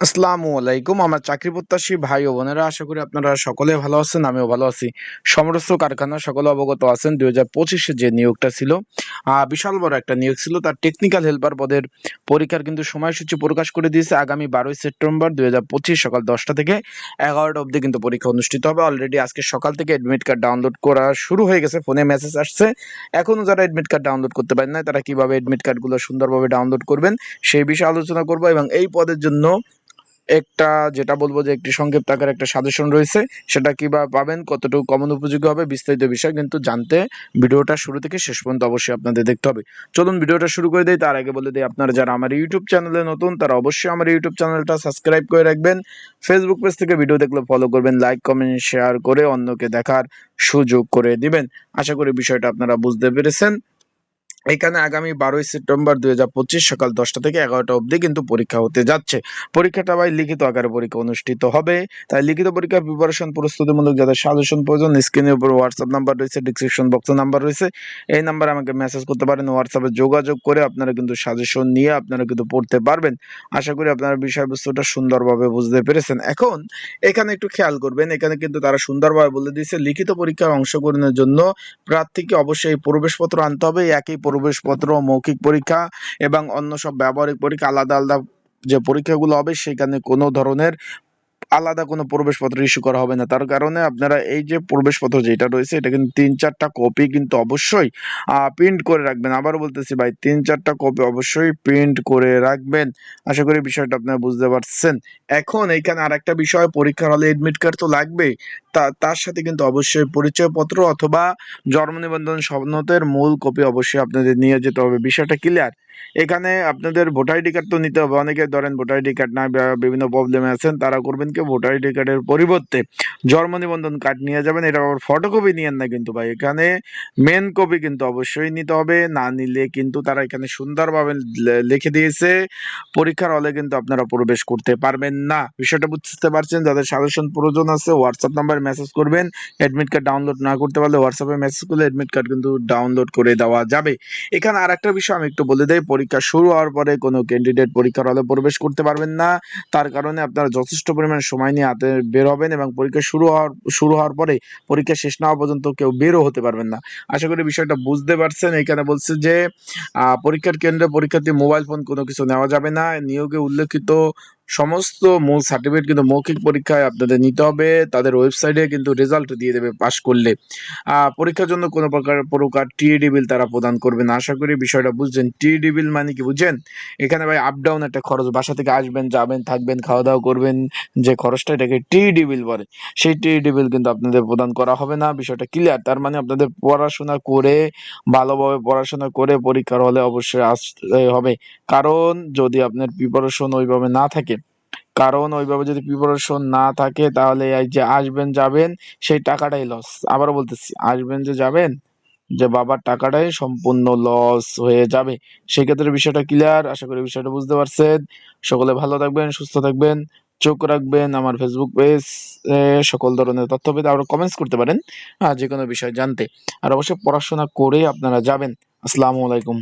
আসসালামু আলাইকুম। আমার চাকরি প্রত্যাশী ভাই ও বোনেরা, আশা করি আপনারা সকলে ভালো আছেন, আমিও ভালো আছি। সমরস্ত কারখানা সকলে অবগত আছেন, দুই হাজার পঁচিশে যে নিয়োগটা ছিল। বিশাল বড় একটা নিয়োগ ছিল। তার টেকনিক্যাল হেল্পার পদের পরীক্ষার কিন্তু সময়সূচি প্রকাশ করে দিয়েছে। আগামী বারোই সেপ্টেম্বর দুই হাজার পঁচিশ সকাল দশটা থেকে এগারোটা অবধি কিন্তু পরীক্ষা অনুষ্ঠিত হবে। অলরেডি আজকে সকাল থেকে অ্যাডমিট কার্ড ডাউনলোড করা শুরু হয়ে গেছে। ফোনে মেসেজ আসছে। এখনও যারা এডমিট কার্ড ডাউনলোড করতে পারেন না তারা কীভাবে অ্যাডমিট কার্ডগুলো সুন্দরভাবে ডাউনলোড করবেন, সেই বিষয়ে আলোচনা করব এবং এই পদের জন্য একটা, যেটা বলব যে একটি সংক্ষিপ্ত আকারে একটা সাজেশন রয়েছে, সেটা কীভাবে পাবেন, কতটুকু কমন উপযোগী হবে, বিস্তারিত বিষয় কিন্তু জানতে ভিডিওটা শুরু থেকে শেষ পর্যন্ত অবশ্যই আপনাদের দেখতে হবে। চলুন ভিডিওটা শুরু করে দেই, তার আগে বলে দিই, আপনারা যারা আমার ইউটিউব চ্যানেলে নতুন, তারা অবশ্যই আমার ইউটিউব চ্যানেলটা সাবস্ক্রাইব করে রাখবেন। ফেসবুক পেজ থেকে ভিডিও দেখলে ফলো করবেন লাইক কমেন্ট শেয়ার করে অন্যকে দেখার সুযোগ করে দিবেন। আশা করি বিষয়টা আপনারা বুঝতে পেরেছেন। এখানে আগামী বারোই সেপ্টেম্বর দুই হাজার পঁচিশ সকাল দশটা থেকে এগারোটা অবধি কিন্তু পরীক্ষা হতে যাচ্ছে। পরীক্ষাটা ভাই লিখিত আকারে পরীক্ষা অনুষ্ঠিত হবে। তাই লিখিত পরীক্ষার প্রিপারেশন প্রস্তুতিমূলক যাদের সাজেশন প্রয়োজন স্ক্রিনের উপর হোয়াটসঅ্যাপ নাম্বার রয়েছে ডিসক্রিপশন বক্সে নাম্বার রয়েছে। এই নাম্বারে আমাকে মেসেজ করতে পারেন হোয়াটসঅ্যাপে যোগাযোগ করে আপনারা কিন্তু সাজেশন নিয়ে আপনারা কিন্তু পড়তে পারবেন। আশা করি আপনারা বিষয়বস্তুটা সুন্দরভাবে বুঝতে পেরেছেন। এখন এখানে একটু খেয়াল করবেন, এখানে কিন্তু তারা সুন্দরভাবে বলে দিয়েছে, লিখিত পরীক্ষায় অংশগ্রহণের জন্য প্রার্থীকে অবশ্যই প্রবেশপত্র আনতে হবে। একই প্রবেশপত্র, মৌখিক পরীক্ষা এবং অন্য সব ব্যবহারিক পরীক্ষা, আলাদা আলাদা যে পরীক্ষাগুলো হবে, সেখানে কোনো ধরনের আলাদা কোনো প্রবেশপত্র ইস্যু করা হবে না। তার কারণে আপনারা এই যে প্রবেশপত্র যেটা রয়েছে, এটা কিন্তু তিন চারটা কপি কিন্তু অবশ্যই প্রিন্ট করে রাখবেন। আবার বলতেছি ভাই, তিন চারটা কপি অবশ্যই প্রিন্ট করে রাখবেন। আশা করি বিষয়টা আপনারা বুঝতে পারছেন। এখন এইখানে আরেকটা বিষয়, পরীক্ষার হলে এডমিট কার্ড তো লাগবেই। তা তার সাথে কিন্তু অবশ্যই পরিচয়পত্র অথবা জন্ম নিবন্ধন সনদের মূল কপি অবশ্যই আপনাদের নিয়ে যেতে হবে। বিষয়টা ক্লিয়ার এখানে আপনাদের ভোটার আইডি কার্ড তো নিতে হবে। অনেকে ধরেন ভোটার আইডি কার্ড না বিভিন্ন প্রবলেমে আছেন, তারা করবেন কি? ভোটার আইডি কার্ডের পরিবর্তে জন্ম নিবন্ধন কার্ড নিয়ে যাবেন। এটা আবার ফটোকপি নিয়েন না কিন্তু ভাই। এখানে মেন কপি কিন্তু অবশ্যই নিতে হবে। না নিলে কিন্তু তারা এখানে সুন্দরভাবে লিখে দিয়েছে। পরীক্ষার হলে কিন্তু আপনারা প্রবেশ করতে পারবেন না। বিষয়টা বুঝতে পারছেন? যাদের সাজেশন প্রয়োজন আছে হোয়াটসঅ্যাপ নাম্বারে মেসেজ করবেন। অ্যাডমিট কার্ড ডাউনলোড না করতে পারলে হোয়াটসঅ্যাপে মেসেজ করলে অ্যাডমিট কার্ড কিন্তু ডাউনলোড করে দেওয়া যাবে। এখানে আর একটা বিষয় আমি একটু বলে দেই, পরীক্ষা শুরু হওয়ার পরে কোনো ক্যান্ডিডেট পরীক্ষার হলে প্রবেশ করতে পারবেন না। তার কারণে আপনারা যথেষ্ট পরিমাণ সময় নিয়ে হাতে বের হবেন এবং পরীক্ষা শুরু হওয়ার শুরু হওয়ার পরে পরীক্ষা শেষ না হওয়া পর্যন্ত কেউ বেরও হতে পারবেন না। আশা করি বিষয়টা বুঝতে পারছেন। এখানে বলছে যে পরীক্ষার কেন্দ্রে পরীক্ষার্থী মোবাইল ফোন কোনো কিছু নেওয়া যাবে না। নিয়োগে উল্লেখিত সমস্ত মূল সার্টিফিকেট কিন্তু মৌখিক পরীক্ষায় আপনাদের নিতে হবে। তাদের ওয়েবসাইটে কিন্তু রেজাল্ট দিয়ে দেবে পাশ করলে। পরীক্ষার জন্য কোনো প্রকার প্রকার টিএডি বিল তারা প্রদান করবে না। আশা করি বিষয়টা বুঝছেন। টিএডি বিল মানে কি বুঝছেন? এখানে ভাই আপ ডাউন একটা খরচ। বাসা থেকে আসবেন, যাবেন, থাকবেন খাওয়া দাওয়া করবেন, যে খরচটা এটাকে টিইডি বিল বলে। সেই টিইডি বিল কিন্তু আপনাদের প্রদান করা হবে না। বিষয়টা ক্লিয়ার তার মানে আপনাদের পড়াশোনা করে, ভালোভাবে পড়াশোনা করে পরীক্ষার হলে অবশ্যই আসতে হবে। কারণ যদি আপনার প্রিপারেশন ওইভাবে না থাকে কারণ ওইভাবে যদি প্রিপারেশন না থাকে, তাহলে এই যে আসবেন, যাবেন, সেই টাকাটাই লস আবারও বলতেছি, আসবেন যে যাবেন, যে বাবার টাকাটাই সম্পূর্ণ লস হয়ে যাবে। সেক্ষেত্রে বিষয়টা ক্লিয়ার আশা করি বিষয়টা বুঝতে পারছেন। সকলে ভালো থাকবেন, সুস্থ থাকবেন, চোখ রাখবেন, আমার ফেসবুক পেজ সকল ধরনের তথ্য পেতে আরও কমেন্টস করতে পারেন যে কোনো বিষয় জানতে। আর অবশ্যই পড়াশোনা করে আপনারা যাবেন। আসসালামু আলাইকুম।